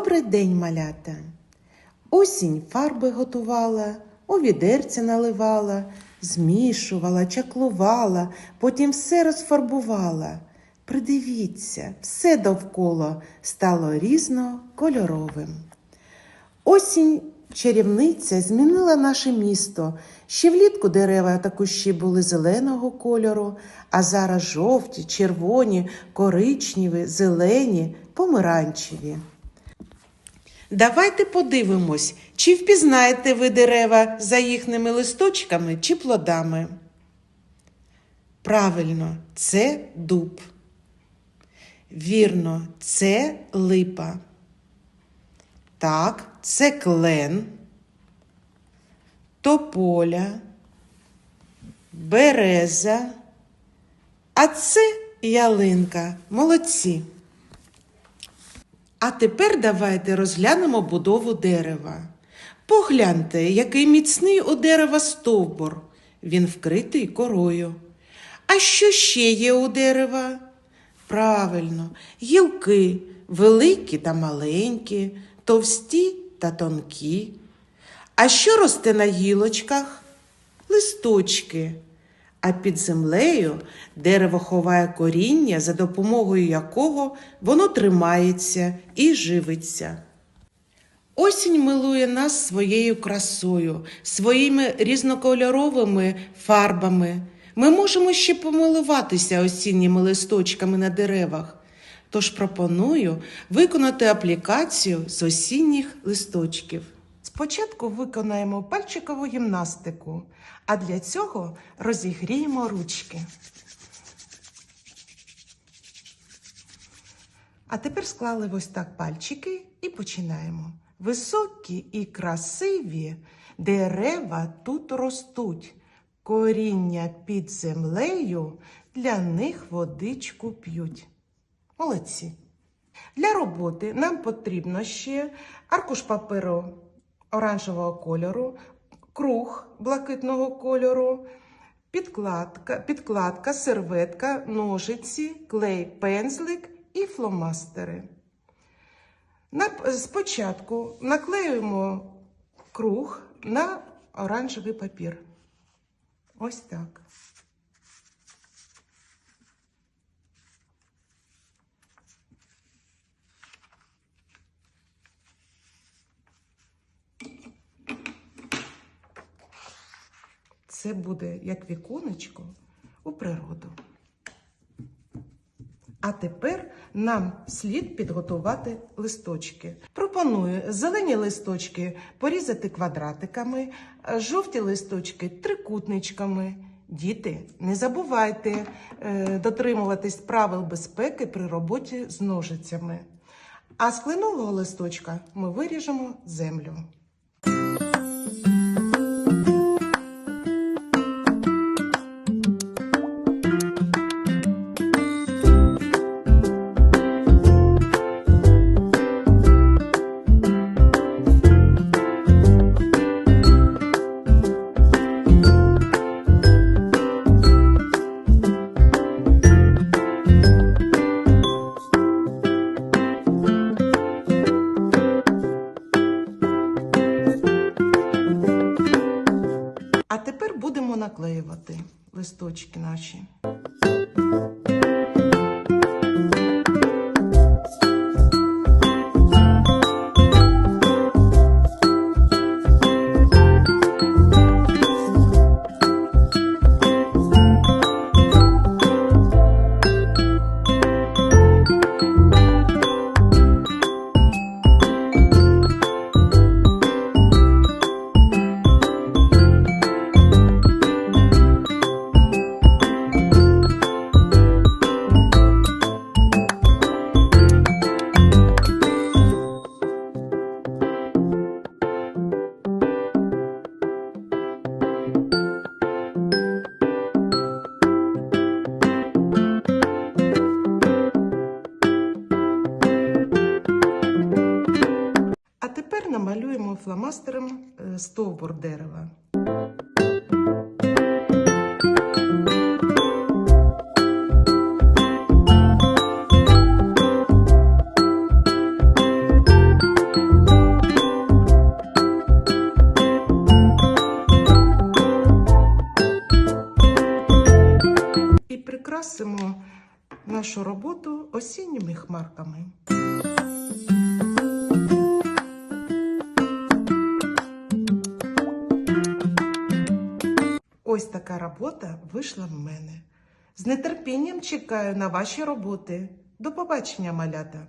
день, малята. Осінь фарби готувала, у відерці наливала, змішувала, чаклувала, потім все розфарбувала. Придивіться, все довкола стало різнокольоровим. Осінь чарівниця змінила наше місто. Ще влітку дерева та кущі були зеленого кольору, а зараз жовті, червоні, коричневі, зелені, помаранчеві. Давайте подивимось, чи впізнаєте ви дерева за їхніми листочками чи плодами. Правильно, це дуб. Вірно, це липа. Так, це клен, тополя, береза, а це ялинка. Молодці. А тепер давайте розглянемо будову дерева. Погляньте, який міцний у дерева стовбур. Він вкритий корою. А що ще є у дерева? Правильно, гілки великі та маленькі, товсті та тонкі. А що росте на гілочках? Листочки. А під землею дерево ховає коріння, за допомогою якого воно тримається і живиться. Осінь милує нас своєю красою, своїми різнокольоровими фарбами. Ми можемо ще помилуватися осінніми листочками на деревах. Тож пропоную виконати аплікацію з осінніх листочків. Спочатку виконаємо пальчикову гімнастику, а для цього розігріємо ручки. А тепер склали ось так пальчики і починаємо. Високі і красиві дерева тут ростуть. Коріння під землею для них водичку п'ють. Молодці. Для роботи нам потрібно ще аркуш паперу оранжевого кольору, круг блакитного кольору, підкладка, підкладка, серветка, ножиці, клей, пензлик і фломастери. Спочатку наклеюємо круг на оранжевий папір. Ось так. Це буде як віконечко у природу. А тепер нам слід підготувати листочки. Пропоную зелені листочки порізати квадратиками, жовті листочки трикутничками. Діти, не забувайте е, дотримуватись правил безпеки при роботі з ножицями. А з кленового листочка ми виріжемо землю. Будемо наклеювати листочки наші. малюємо фломастером е, стовбур дерева. Прикрасимо нашу роботу осінніми хмарками. Ось така робота вийшла в мене. З нетерпінням чекаю на ваші роботи. До побачення, малята!